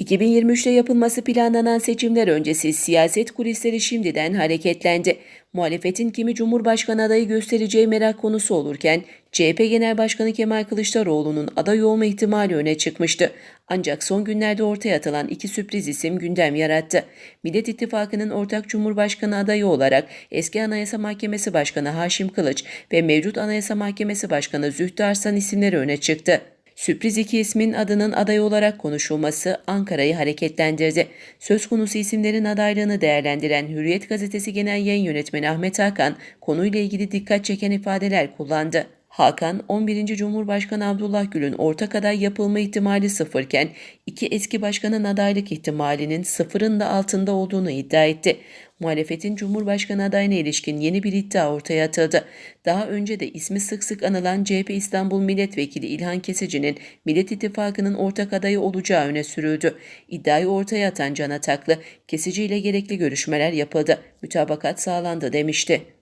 2023'te yapılması planlanan seçimler öncesi siyaset kulisleri şimdiden hareketlendi. Muhalefetin kimi Cumhurbaşkanı adayı göstereceği merak konusu olurken CHP Genel Başkanı Kemal Kılıçdaroğlu'nun aday olma ihtimali öne çıkmıştı. Ancak son günlerde ortaya atılan iki sürpriz isim gündem yarattı. Millet İttifakı'nın ortak Cumhurbaşkanı adayı olarak eski Anayasa Mahkemesi Başkanı Haşim Kılıç ve mevcut Anayasa Mahkemesi Başkanı Zühtü Arslan isimleri öne çıktı. Sürpriz iki ismin adının aday olarak konuşulması Ankara'yı hareketlendirdi. Söz konusu isimlerin adaylığını değerlendiren Hürriyet Gazetesi Genel Yayın Yönetmeni Ahmet Hakan konuyla ilgili dikkat çeken ifadeler kullandı. Hakan, 11. Cumhurbaşkanı Abdullah Gül'ün ortak aday yapılma ihtimali sıfırken iki eski başkanın adaylık ihtimalinin sıfırın da altında olduğunu iddia etti. Muhalefetin Cumhurbaşkanı adayına ilişkin yeni bir iddia ortaya atıldı. Daha önce de ismi sık sık anılan CHP İstanbul Milletvekili İlhan Kesici'nin Millet İttifakı'nın ortak adayı olacağı öne sürüldü. İddiayı ortaya atan Can Ataklı, Kesici ile gerekli görüşmeler yapıldı, mütabakat sağlandı demişti.